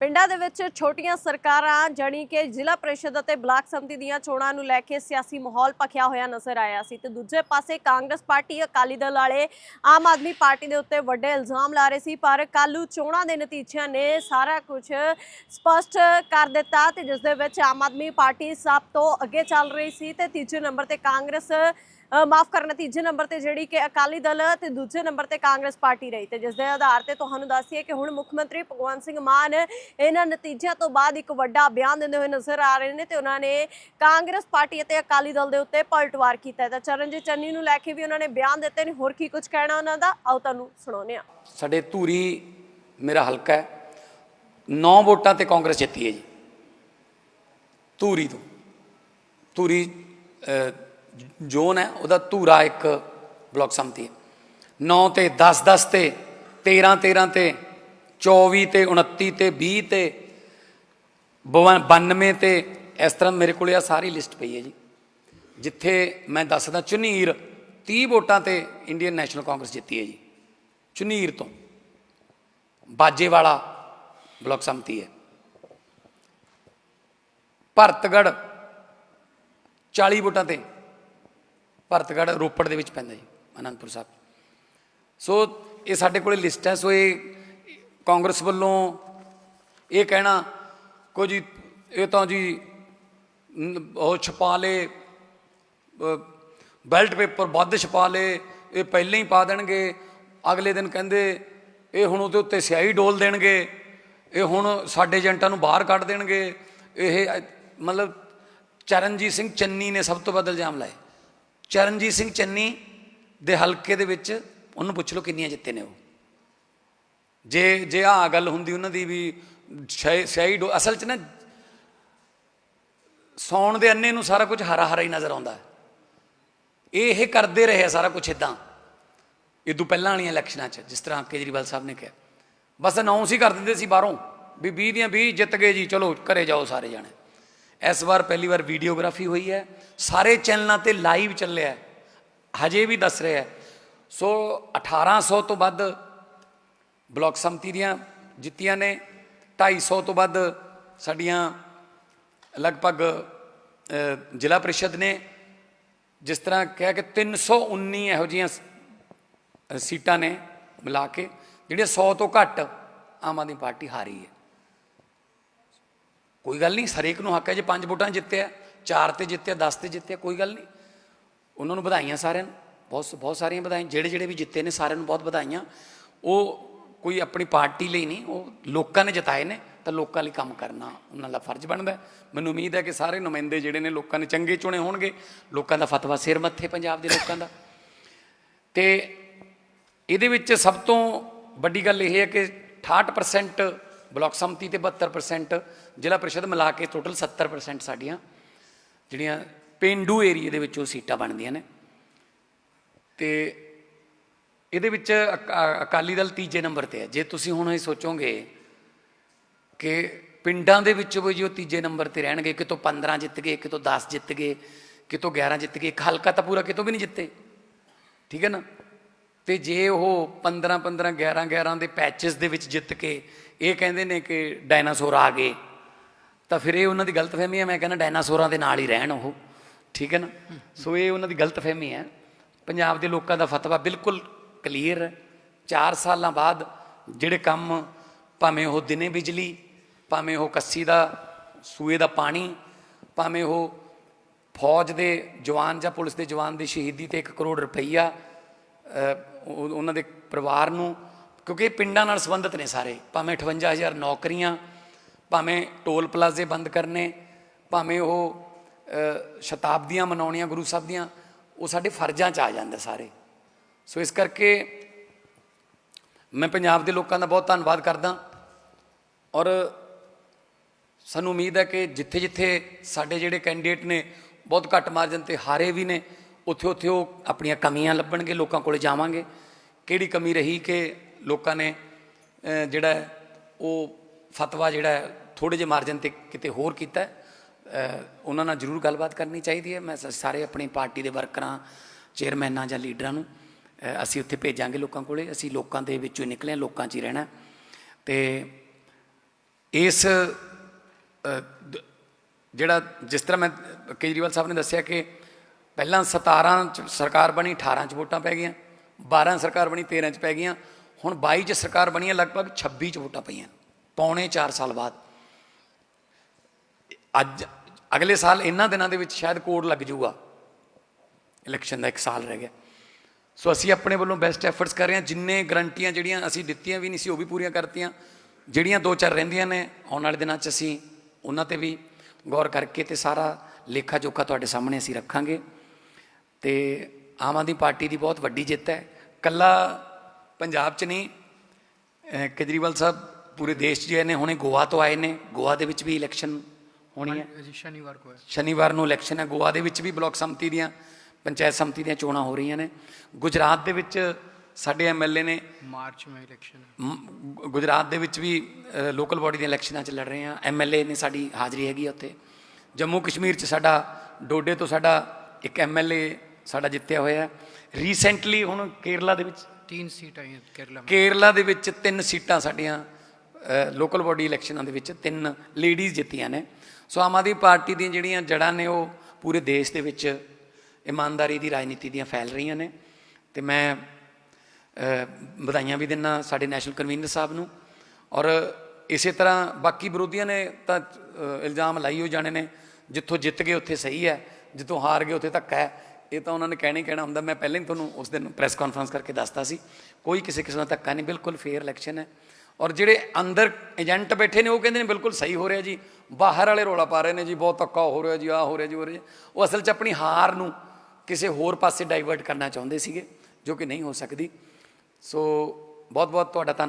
ਪਿੰਡਾਂ ਦੇ ਵਿੱਚ ਛੋਟੀਆਂ ਸਰਕਾਰਾਂ ਜਾਣੀ ਕਿ ਜ਼ਿਲ੍ਹਾ ਪ੍ਰੀਸ਼ਦ ਅਤੇ ਬਲਾਕ ਸਮਿਤੀ ਦੀਆਂ ਚੋਣਾਂ ਨੂੰ ਲੈ ਕੇ ਸਿਆਸੀ ਮਾਹੌਲ ਭਖਿਆ ਹੋਇਆ ਨਜ਼ਰ ਆਇਆ ਸੀ ਤੇ ਦੂਜੇ ਪਾਸੇ ਕਾਂਗਰਸ ਪਾਰਟੀ, ਅਕਾਲੀ ਦਲ ਵਾਲੇ ਆਮ ਆਦਮੀ ਪਾਰਟੀ ਦੇ ਉੱਤੇ ਵੱਡੇ ਇਲਜ਼ਾਮ ਲਾ ਰਹੇ ਸੀ, ਪਰ ਕੱਲ੍ਹ ਚੋਣਾਂ ਦੇ ਨਤੀਜਿਆਂ ਨੇ ਸਾਰਾ ਕੁਝ ਸਪਸ਼ਟ ਕਰ ਦਿੱਤਾ ਤੇ ਜਿਸ ਦੇ ਵਿੱਚ ਆਮ ਆਦਮੀ ਪਾਰਟੀ ਸਭ ਤੋਂ ਅੱਗੇ ਚੱਲ ਰਹੀ ਸੀ ਤੇ ਤੀਜੇ ਨੰਬਰ ਤੇ ਕਾਂਗਰਸ ਮਾਫ ਕਰਨਾ ਤੀਜੇ ਨੰਬਰ ਤੇ ਜਿਹੜੀ ਕਿ ਅਕਾਲੀ ਦਲ ਤੇ ਦੂਜੇ ਨੰਬਰ ਤੇ ਕਾਂਗਰਸ ਪਾਰਟੀ ਰਹੀ ਤੇ ਜਿਸ ਦੇ ਆਧਾਰ ਤੇ ਤੁਹਾਨੂੰ ਦੱਸੀਏ ਕਿ ਹੁਣ ਮੁੱਖ ਮੰਤਰੀ ਭਗਵੰਤ ਸਿੰਘ ਮਾਨ ਇਹਨਾਂ ਨਤੀਜਿਆਂ ਤੋਂ ਬਾਅਦ ਇੱਕ ਵੱਡਾ ਬਿਆਨ ਦਿੰਦੇ ਹੋਏ ਨਜ਼ਰ ਆ ਰਹੇ ਨੇ ਤੇ ਉਹਨਾਂ ਨੇ ਕਾਂਗਰਸ ਪਾਰਟੀ ਅਤੇ ਅਕਾਲੀ ਦਲ ਦੇ ਉੱਤੇ ਪਲਟਵਾਰ ਕੀਤਾ ਹੈ। ਤਾਂ ਚਰਨਜੀਤ ਚੰਨੀ ਨੂੰ ਲੈ ਕੇ ਵੀ ਉਹਨਾਂ ਨੇ ਬਿਆਨ ਦਿੱਤੇ ਨੇ। ਹੋਰ ਕੀ ਕੁਝ ਕਹਿਣਾ ਉਹਨਾਂ ਦਾ? ਆਓ ਤੁਹਾਨੂੰ ਸੁਣਾਉਂਦੇ ਹਾਂ। ਸਾਡੇ ਧੂਰੀ ਮੇਰਾ ਹਲਕਾ ਹੈ। 9 ਵੋਟਾਂ ਤੇ ਕਾਂਗਰਸ ਜਿੱਤੀ ਹੈ ਜੀ। ਧੂਰੀ ਤੋਂ। ਧੂਰੀ ਅਹ, ਜ਼ੋਨ ਹੈ, ਉਹਦਾ ਧੂਰਾ ਇੱਕ ਬਲਾਕ ਸੰਮਤੀ ਹੈ। 9 ਤੇ 10 10 ਤੇ 13 13 ਤੇ 24 ਤੇ 29 ਤੇ 20 ਤੇ 92 ਤੇ ਇਸ ਤਰ੍ਹਾਂ ਮੇਰੇ ਕੋਲੇ ਆ ਸਾਰੀ ਲਿਸਟ ਪਈ ਹੈ ਜੀ। ਜਿੱਥੇ ਮੈਂ ਦੱਸਦਾ, ਚੁਨੀਰ 30 ਵੋਟਾਂ ਤੇ ਇੰਡੀਅਨ ਨੈਸ਼ਨਲ ਕਾਂਗਰਸ ਜਿੱਤੀ ਹੈ ਜੀ। ਚੁਨੀਰ ਤੋਂ ਬਾਜੇ ਵਾਲਾ ਬਲਾਕ ਸੰਮਤੀ ਹੈ। ਭਰਤਗੜ 40 ਵੋਟਾਂ ਤੇ ਭਰਤਗੜ ਰੋਪੜ ਦੇ ਵਿੱਚ ਪੈਂਦਾ ਜੀ, ਅਨੰਦਪੁਰ ਸਾਹਿਬ। ਸੋ ਇਹ ਸਾਡੇ ਕੋਲੇ ਲਿਸਟ ਹੈ, ਸੋ ਇਹ ਕਾਂਗਰਸ ਵੱਲੋਂ ਇਹ ਕਹਿਣਾ, ਕੋ ਜੀ, ਇਹ ਤਾਂ ਜੀ ਉਹ ਛਪਾ ਲੇ ਬੈਲਟ ਪੇਪਰ ਵੱਧ ਛਪਾ ਲੇ, ਇਹ ਪਹਿਲਾਂ ਹੀ ਪਾ ਦੇਣਗੇ, ਅਗਲੇ ਦਿਨ ਕਹਿੰਦੇ, ਇਹ ਹੁਣ ਉਹਦੇ ਉੱਤੇ ਸਿਆਹੀ ਡੋਲ ਦੇਣਗੇ, ਇਹ ਹੁਣ ਸਾਡੇ ਏਜੰਟਾਂ ਨੂੰ ਬਾਹਰ ਕੱਢ ਦੇਣਗੇ, ਇਹ, ਮਤਲਬ ਚਰਨਜੀਤ ਸਿੰਘ ਚੰਨੀ ਨੇ ਸਭ ਤੋਂ ਵੱਧ ਇਲਜ਼ਾਮ ਲਾਏ। ਚਰਨਜੀਤ ਸਿੰਘ ਚੰਨੀ ਦੇ ਹਲਕੇ ਦੇ ਵਿੱਚ ਉਹਨੂੰ ਪੁੱਛ ਲਓ ਕਿੰਨੀਆਂ ਜਿੱਤੇ ਨੇ ਉਹ। ਜੇ ਜੇ ਆ ਗੱਲ ਹੁੰਦੀ ਉਹਨਾਂ ਦੀ ਵੀ ਸ਼ਾਇ- ਸਿਆਹੀ ਅਸਲ 'ਚ ਨਾ ਸੌਣ ਦੇ ਅੰਨੇ ਨੂੰ ਸਾਰਾ ਕੁਝ ਹਰਾ ਹਰਾ ਹੀ ਨਜ਼ਰ ਆਉਂਦਾ। ਇਹ ਇਹ ਕਰਦੇ ਰਹੇ ਆ ਸਾਰਾ ਕੁਝ ਇਦਾਂ ਤੋਂ ਪਹਿਲਾਂ ਵਾਲੀਆਂ ਇਲੈਕਸ਼ਨਾਂ 'ਚ, ਜਿਸ ਤਰ੍ਹਾਂ ਕੇਜਰੀਵਾਲ ਸਾਹਿਬ ਨੇ ਕਿਹਾ। ਬਸ ਅਨਾਉਂਸ ਹੀ ਕਰ ਦਿੰਦੇ ਸੀ ਬਾਹਰੋਂ, ਵੀ 20 ਦੀਆਂ 20 ਜਿੱਤ ਗਏ ਜੀ, ਚਲੋ ਘਰੇ ਜਾਓ ਸਾਰੇ ਜਾਣੇ। ਇਸ ਵਾਰ ਪਹਿਲੀ ਵਾਰ ਵੀਡੀਓਗ੍ਰਾਫੀ ਹੋਈ ਹੈ ਸਾਰੇ ਚੈਨਲਾਂ ਤੇ ਲਾਈਵ ਚੱਲਿਆ ਹੈ। ਹਜੇ ਵੀ ਦੱਸ ਰਿਹਾ ਹੈ। ਸੋ 1800 ਤੋਂ ਵੱਧ ਬਲਾਕ ਸੰਮਤੀ ਦੀਆਂ ਜਿੱਤੀਆਂ ਨੇ 250 ਤੋਂ ਵੱਧ ਸਾਡੀਆਂ ਲਗਭਗ ਜ਼ਿਲ੍ਹਾ ਪ੍ਰੀਸ਼ਦ ਨੇ ਜਿਸ ਤਰ੍ਹਾਂ ਕਿਹਾ ਕਿ 319 ਇਹੋ ਜਿਹੀਆਂ ਸੀਟਾਂ ਨੇ ਮਿਲਾ ਕੇ, ਜਿਹੜੀਆਂ 100 ਤੋਂ ਘੱਟ ਆਮ ਆਦਮੀ ਪਾਰਟੀ ਹਾਰੀ ਹੈ ਕੋਈ ਗੱਲ ਨਹੀਂ, ਹਰੇਕ ਨੂੰ ਹੱਕ ਹੈ ਜੇ ਪੰਜ ਵੋਟਾਂ ਜਿੱਤਿਆ, ਚਾਰ ਤੇ ਜਿੱਤਿਆ 10 ਤੇ ਜਿੱਤਿਆ, ਕੋਈ ਗੱਲ ਨਹੀਂ। ਉਹਨਾਂ ਨੂੰ ਵਧਾਈਆਂ ਸਾਰਿਆਂ ਨੂੰ, ਬਹੁਤ ਬਹੁਤ ਸਾਰੀਆਂ ਵਧਾਈਆਂ, ਜਿਹੜੇ ਜਿਹੜੇ ਵੀ ਜਿੱਤੇ ਨੇ ਸਾਰਿਆਂ ਨੂੰ ਬਹੁਤ ਵਧਾਈਆਂ। ਉਹ ਕੋਈ ਆਪਣੀ ਪਾਰਟੀ ਲਈ ਨਹੀਂ, ਉਹ ਲੋਕਾਂ ਨੇ ਜਿਤਾਏ ਨੇ, ਤਾਂ ਲੋਕਾਂ ਲਈ ਕੰਮ ਕਰਨਾ ਉਹਨਾਂ ਦਾ ਫਰਜ਼ ਬਣਦਾ ਮੈਨੂੰ ਉਮੀਦ ਹੈ ਕਿ ਸਾਰੇ ਨੁਮਾਇੰਦੇ ਜਿਹੜੇ ਨੇ ਲੋਕਾਂ ਨੇ ਚੰਗੇ ਚੁਣੇ ਹੋਣਗੇ, ਲੋਕਾਂ ਦਾ ਫਤਵਾ ਸਿਰ ਮੱਥੇ ਪੰਜਾਬ ਦੇ ਲੋਕਾਂ ਦਾ। ਤੇ ਇਹਦੇ ਵਿੱਚ ਸਭ ਤੋਂ ਵੱਡੀ ਗੱਲ ਇਹ ਹੈ ਕਿ 68% ਬਲਾਕ ਸੰਮਤੀ ਤੇ 72% ਜ਼ਿਲ੍ਹਾ ਪ੍ਰੀਸ਼ਦ ਮਿਲਾ ਕੇ ਟੋਟਲ 70% ਸਾਡੀਆਂ ਜਿਹੜੀਆਂ ਪਿੰਡੂ ਏਰੀਏ ਦੇ ਵਿੱਚ ਉਹ ਸੀਟਾਂ ਬਣਦੀਆਂ ਨੇ। ਤੇ ਇਹਦੇ ਵਿੱਚ ਅਕ- ਅਕਾਲੀ ਦਲ ਤੀਜੇ ਨੰਬਰ ਤੇ ਹੈ। ਜੇ ਤੁਸੀਂ ਹੁਣ ਇਹ ਸੋਚੋਗੇ ਕਿ ਪਿੰਡਾਂ ਦੇ ਵਿੱਚ ਵੀ ਜੋ ਤੀਜੇ ਨੰਬਰ ਤੇ ਰਹਿਣਗੇ ਕਿਤੋਂ 15 ਜਿੱਤ ਗਏ ਕਿਤੋਂ 10 ਜਿੱਤ ਗਏ ਕਿਤੋਂ 11 ਜਿੱਤ ਗਏ, ਇੱਕ ਹਲਕਾ ਤਾਂ ਪੂਰਾ ਕਿਤੋਂ ਵੀ ਨਹੀਂ ਜਿੱਤੇ। ਠੀਕ ਹੈ ਨਾ? ਤੇ ਜੇ ਉਹ 15 15 11 11 ਦੇ ਪੈਚਸ ਦੇ ਵਿੱਚ ਜਿੱਤ ਕੇ ਇਹ ਕਹਿੰਦੇ ਨੇ ਕਿ ਡਾਇਨਾਸੌਰ ਆ ਗਏ, ਤਾਂ ਫਿਰ ਇਹ ਉਹਨਾਂ ਦੀ ਗਲਤਫਹਿਮੀ ਹੈ, ਮੈਂ ਕਹਿੰਦਾ ਡਾਇਨਾਸੌਰਾਂ ਦੇ ਨਾਲ ਹੀ ਰਹਿਣ ਉਹ, ਠੀਕ ਹੈ ਨਾ? ਸੋ ਇਹ ਉਹਨਾਂ ਦੀ ਗਲਤਫਹਿਮੀ ਹੈ। ਪੰਜਾਬ ਦੇ ਲੋਕਾਂ ਦਾ ਫਤਵਾ ਬਿਲਕੁਲ ਕਲੀਅਰ ਹੈ। 4 ਸਾਲਾਂ ਬਾਅਦ ਜਿਹੜੇ ਕੰਮ ਭਾਵੇਂ ਉਹ ਦਿਨੇ ਬਿਜਲੀ, ਭਾਵੇਂ ਉਹ ਕੱਸੀ ਦਾ ਸੂਏ ਦਾ ਪਾਣੀ, ਭਾਵੇਂ ਉਹ ਫੌਜ ਦੇ ਜਵਾਨ ਜਾਂ ਪੁਲਿਸ ਦੇ ਜਵਾਨ ਦੀ ਸ਼ਹੀਦੀ ਤੇ 1 ਕਰੋੜ ਰੁਪਈਆ ਉਹਨਾਂ ਦੇ ਪਰਿਵਾਰ ਨੂੰ, ਕਿਉਂਕਿ ਇਹ ਪਿੰਡਾਂ ਨਾਲ ਸੰਬੰਧਿਤ ਨੇ ਸਾਰੇ। ਭਾਵੇਂ 58000 ਨੌਕਰੀਆਂ, ਭਾਵੇਂ ਟੋਲ ਪਲਾਜ਼ੇ ਬੰਦ ਕਰਨੇ, ਭਾਵੇਂ ਉਹ ਸ਼ਤਾਬਦੀਆਂ ਮਨਾਉਣੀਆਂ ਗੁਰੂ ਸਾਹਿਬ ਦੀਆਂ, ਉਹ ਸਾਡੇ ਫਰਜ਼ਾਂ 'ਚ ਆ ਜਾਂਦੇ ਸਾਰੇ। ਸੋ ਇਸ ਕਰਕੇ ਮੈਂ ਪੰਜਾਬ ਦੇ ਲੋਕਾਂ ਦਾ ਬਹੁਤ ਧੰਨਵਾਦ ਕਰਦਾ। ਔਰ ਸਾਨੂੰ ਉਮੀਦ ਹੈ ਕਿ ਜਿੱਥੇ ਜਿੱਥੇ ਸਾਡੇ ਜਿਹੜੇ ਕੈਂਡੀਡੇਟ ਨੇ, ਬਹੁਤ ਘੱਟ ਮਾਰਜਨ ਤੇ ਹਾਰੇ ਵੀ ਨੇ ਉੱਥੇ ਉੱਥੇ ਉਹ ਆਪਣੀਆਂ ਕਮੀਆਂ ਲੱਭਣਗੇ ਲੋਕਾਂ ਕੋਲੇ ਜਾਵਾਂਗੇ। ਕਿਹੜੀ ਕਮੀ ਰਹੀ ਕਿ ਲੋਕਾਂ ਨੇ ਜਿਹੜਾ ਉਹ ਫਤਵਾ ਜਿਹੜਾ ਹੈ, ਥੋੜੇ ਜਿਹੇ ਮਾਰਜਨ ਤੇ ਕਿਤੇ ਹੋਰ ਕੀਤਾ ਉਹਨਾਂ ਨਾਲ ਜ਼ਰੂਰ ਗੱਲਬਾਤ ਕਰਨੀ ਚਾਹੀਦੀ ਹੈ। ਮੈਂ ਸ- ਸਾਰੇ ਆਪਣੀ ਪਾਰਟੀ ਦੇ ਵਰਕਰਾਂ ਚੇਅਰਮੈਨਾਂ ਜਾਂ ਲੀਡਰਾਂ ਨੂੰ ਅਸੀਂ ਉੱਥੇ ਭੇਜਾਂਗੇ ਲੋਕਾਂ ਕੋਲੇ। ਅਸੀਂ ਲੋਕਾਂ ਦੇ ਵਿੱਚੋਂ ਹੀ ਨਿਕਲੇ ਲੋਕਾਂ 'ਚ ਹੀ ਰਹਿਣਾ ਹੈ। ਤੇ ਇਸ ਜਿਹੜਾ ਜਿਸ ਤਰ੍ਹਾਂ ਮੈਂ ਕੇਜਰੀਵਾਲ ਸਾਹਿਬ ਨੇ ਦੱਸਿਆ ਕਿ ਪਹਿਲਾਂ 17 ਚ ਸਰਕਾਰ ਬਣੀ 18 ਚ ਵੋਟਾਂ ਪੈ ਗਈਆਂ 12 ਸਰਕਾਰ ਬਣੀ 13 ਚ ਪੈ ਗਈਆਂ, ਹੁਣ 22 ਚ ਸਰਕਾਰ ਬਣੀ ਹੈ, ਲਗਭਗ 26 ਚ ਵੋਟਾਂ ਪਈਆਂ, ਪੌਣੇ 4 ਸਾਲ ਬਾਅਦ। ਅੱਜ, ਅਗਲੇ ਸਾਲ ਇਹਨਾਂ ਦਿਨਾਂ ਦੇ ਵਿੱਚ ਸ਼ਾਇਦ ਕੋਡ ਲੱਗ ਜਾਊਗਾ। ਇਲੈਕਸ਼ਨ ਦਾ ਇੱਕ ਸਾਲ ਰਹਿ ਗਿਆ। ਸੋ ਅਸੀਂ ਆਪਣੇ ਵੱਲੋਂ ਬੈਸਟ ਐਫਰਟਸ ਕਰ ਰਹੇ ਹਾਂ, ਜਿੰਨੇ ਗਰੰਟੀਆਂ ਜਿਹੜੀਆਂ ਅਸੀਂ ਦਿੱਤੀਆਂ ਵੀ ਨਹੀਂ ਸੀ, ਉਹ ਵੀ ਪੂਰੀਆਂ ਕਰਤੀਆਂ। ਜਿਹੜੀਆਂ ਦੋ ਚਾਰ ਰਹਿੰਦੀਆਂ ਨੇ, ਆਉਣ ਵਾਲੇ ਦਿਨਾਂ 'ਚ ਅਸੀਂ ਉਹਨਾਂ ਤੇ ਵੀ ਗੌਰ ਕਰਕੇ ਤੇ ਸਾਰਾ ਲੇਖਾ ਜੋਖਾ ਤੁਹਾਡੇ ਸਾਹਮਣੇ ਅਸੀਂ ਰੱਖਾਂਗੇ। ਤੇ ਆਮ ਆਦਮੀ ਪਾਰਟੀ ਦੀ ਬਹੁਤ ਵੱਡੀ ਜਿੱਤ ਹੈ। ਕੱਲਾ ਪੰਜਾਬ 'ਚ ਨਹੀਂ ਕੇਜਰੀਵਾਲ ਸਾਹਿਬ ਪੂਰੇ ਦੇਸ਼ 'ਚ ਨੇ ਹੁਣੇ ਗੋਆ ਤੋਂ ਆਏ ਨੇ। ਗੋਆ ਦੇ ਵਿੱਚ ਵੀ ਇਲੈਕਸ਼ਨ ਹੋਣੀ ਹੈ। ਸ਼ਨੀਵਾਰ ਕੋ ਹੈ ਸ਼ਨੀਵਾਰ ਨੂੰ ਇਲੈਕਸ਼ਨ ਹੈ। ਗੋਆ ਦੇ ਵਿੱਚ ਵੀ ਬਲਾਕ ਸੰਮਤੀ ਦੀਆਂ ਪੰਚਾਇਤ ਸੰਮਤੀ ਦੀਆਂ ਚੋਣਾਂ ਹੋ ਰਹੀਆਂ ਨੇ। ਗੁਜਰਾਤ ਦੇ ਵਿੱਚ ਸਾਡੇ ਐਮਐਲਏ ਨੇ ਮਾਰਚ में ਇਲੈਕਸ਼ਨ ਗੁਜਰਾਤ ਦੇ ਵਿੱਚ ਵੀ ਲੋਕਲ ਬਾਡੀ ਦੀਆਂ ਇਲੈਕਸ਼ਨਾਂ 'ਚ ਲੜ ਰਹੇ ਆ ਐਮਐਲਏ ਨੇ ਸਾਡੀ ਹਾਜ਼ਰੀ ਹੈਗੀ ਉੱਥੇ। ਜੰਮੂ ਕਸ਼ਮੀਰ 'ਚ ਸਾਡਾ ਡੋਡੇ ਤੋਂ ਸਾਡਾ ਇੱਕ ਐਮਐਲਏ ਸਾਡਾ ਜਿੱਤਿਆ ਹੋਇਆ ਰੀਸੈਂਟਲੀ ਹੁਣ ਕੇਰਲਾ ਦੇ ਵਿੱਚ ਤਿੰਨ ਸੀਟਾਂ ਆਈਆਂ ਕੇਰਲਾ ਕੇਰਲਾ ਦੇ ਵਿੱਚ ਤਿੰਨ ਸੀਟਾਂ ਸਾਡੀਆਂ ਲੋਕਲ ਬੋਡੀ ਇਲੈਕਸ਼ਨਾਂ ਦੇ ਵਿੱਚ ਤਿੰਨ ਲੇਡੀਜ਼ ਜਿੱਤੀਆਂ ਨੇ। ਸੋ ਆਮ ਆਦਮੀ ਪਾਰਟੀ ਦੀਆਂ ਜਿਹੜੀਆਂ ਜੜਾਂ ਨੇ ਉਹ ਪੂਰੇ ਦੇਸ਼ ਦੇ ਵਿੱਚ ਇਮਾਨਦਾਰੀ ਦੀ ਰਾਜਨੀਤੀ ਦੀਆਂ ਫੈਲ ਰਹੀਆਂ ਨੇ। ਤੇ ਮੈਂ ਵਧਾਈਆਂ ਵੀ ਦਿੰਨਾ ਸਾਡੇ ਨੈਸ਼ਨਲ ਕਨਵੀਨਰ ਸਾਹਿਬ ਨੂੰ। ਔਰ ਇਸੇ ਤਰ੍ਹਾਂ ਬਾਕੀ ਵਿਰੋਧੀਆਂ ਨੇ ਤਾਂ ਇਲਜ਼ਾਮ ਲਾਈ ਹੋ ਜਾਣੇ ਨੇ ਜਿੱਥੋਂ ਜਿੱਤ ਗਏ ਉੱਥੇ ਸਹੀ ਹੈ ਜਿੱਥੋਂ ਹਾਰ ਗਏ ਉੱਥੇ ਧੱਕਾ ਹੈ। ਇਹ ਤਾਂ ਉਹਨਾਂ ਨੇ ਕਹਿਣਾ ਹੀ ਕਹਿਣਾ ਹੁੰਦਾ। ਮੈਂ ਪਹਿਲਾਂ ਹੀ ਤੁਹਾਨੂੰ ਉਸ ਦਿਨ ਪ੍ਰੈਸ ਕਾਨਫਰੰਸ ਕਰਕੇ ਦੱਸਤਾ ਸੀ। ਕੋਈ ਕਿਸੇ ਕਿਸਮ ਦਾ ਧੱਕਾ ਨਹੀਂ, ਬਿਲਕੁਲ ਫੇਅਰ ਇਲੈਕਸ਼ਨ ਹੈ। ਔਰ ਜਿਹੜੇ ਅੰਦਰ ਏਜੰਟ ਬੈਠੇ ਨੇ, ਉਹ ਕਹਿੰਦੇ ਨੇ ਬਿਲਕੁਲ ਸਹੀ ਹੋ ਰਿਹਾ ਜੀ। ਬਾਹਰ ਵਾਲੇ ਰੋਲਾ ਪਾ ਰਹੇ ਨੇ ਜੀ, ਬਹੁਤ ਧੱਕਾ ਹੋ ਰਿਹਾ ਜੀ ਆ ਹੋ ਰਿਹਾ ਜੀ ਹੋ ਰਿਹਾ ਜੀ। ਉਹ ਅਸਲ 'ਚ ਆਪਣੀ ਹਾਰ ਨੂੰ ਕਿਸੇ ਹੋਰ ਪਾਸੇ ਡਾਈਵਰਟ ਕਰਨਾ ਚਾਹੁੰਦੇ ਸੀਗੇ, ਜੋ ਕਿ ਨਹੀਂ ਹੋ ਸਕਦੀ। ਸੋ ਬਹੁਤ ਬਹੁਤ ਤੁਹਾਡਾ ਧੰਨਵਾਦ।